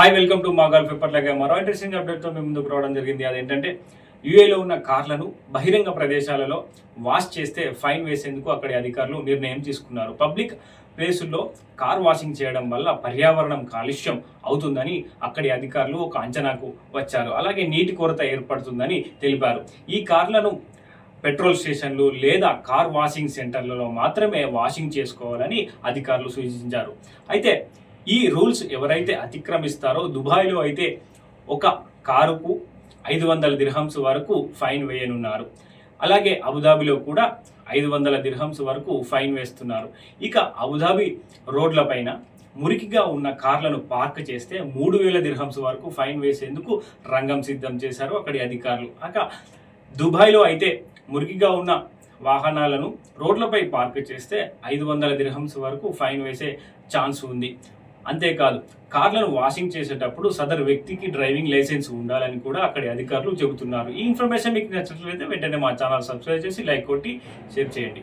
Hi welcome to మాగాల్ paper లాగా మరో ఇంట్రెస్టింగ్ అప్డేట్తో మేము ముందుకు రావడం జరిగింది. అదేంటంటే యూఏలో ఉన్న కార్లను బహిరంగ ప్రదేశాలలో వాష్ చేస్తే ఫైన్ వేసేందుకు అక్కడి అధికారులు నిర్ణయం తీసుకున్నారు. పబ్లిక్ ప్లేసుల్లో కార్ వాషింగ్ చేయడం వల్ల పర్యావరణం కాలుష్యం అవుతుందని అక్కడి అధికారులు ఒక అంచనాకు వచ్చారు. అలాగే నీటి కొరత ఏర్పడుతుందని తెలిపారు. ఈ కార్లను పెట్రోల్ స్టేషన్లు లేదా కార్ వాషింగ్ సెంటర్లలో మాత్రమే వాషింగ్ చేసుకోవాలని అధికారులు సూచించారు. అయితే ఈ రూల్స్ ఎవరైతే అతిక్రమిస్తారో దుబాయ్లో అయితే ఒక కారుకు ఐదు వందల దిర్హంస్ వరకు ఫైన్ వేయనున్నారు. అలాగే అబుదాబిలో కూడా ఐదు వందల దిర్హంస్ వరకు ఫైన్ వేస్తున్నారు. ఇక అబుదాబి రోడ్లపైన మురికిగా ఉన్న కార్లను పార్క్ చేస్తే మూడు వేల దిర్హంస్ వరకు ఫైన్ వేసేందుకు రంగం సిద్ధం చేశారు అక్కడి అధికారులు. అక దుబాయ్లో అయితే మురికిగా ఉన్న వాహనాలను రోడ్లపై పార్క్ చేస్తే ఐదు వందల దిర్హంస్ వరకు ఫైన్ వేసే ఛాన్స్ ఉంది. అంతేకాదు కార్లను వాషింగ్ చేసేటప్పుడు సదరు వ్యక్తికి డ్రైవింగ్ లైసెన్స్ ఉండాలని కూడా అక్కడి అధికారులు చెబుతున్నారు. ఈ ఇన్ఫర్మేషన్ మీకు నచ్చినట్లయితే వెంటనే మా ఛానల్ సబ్స్క్రైబ్ చేసి లైక్ కొట్టి షేర్ చేయండి.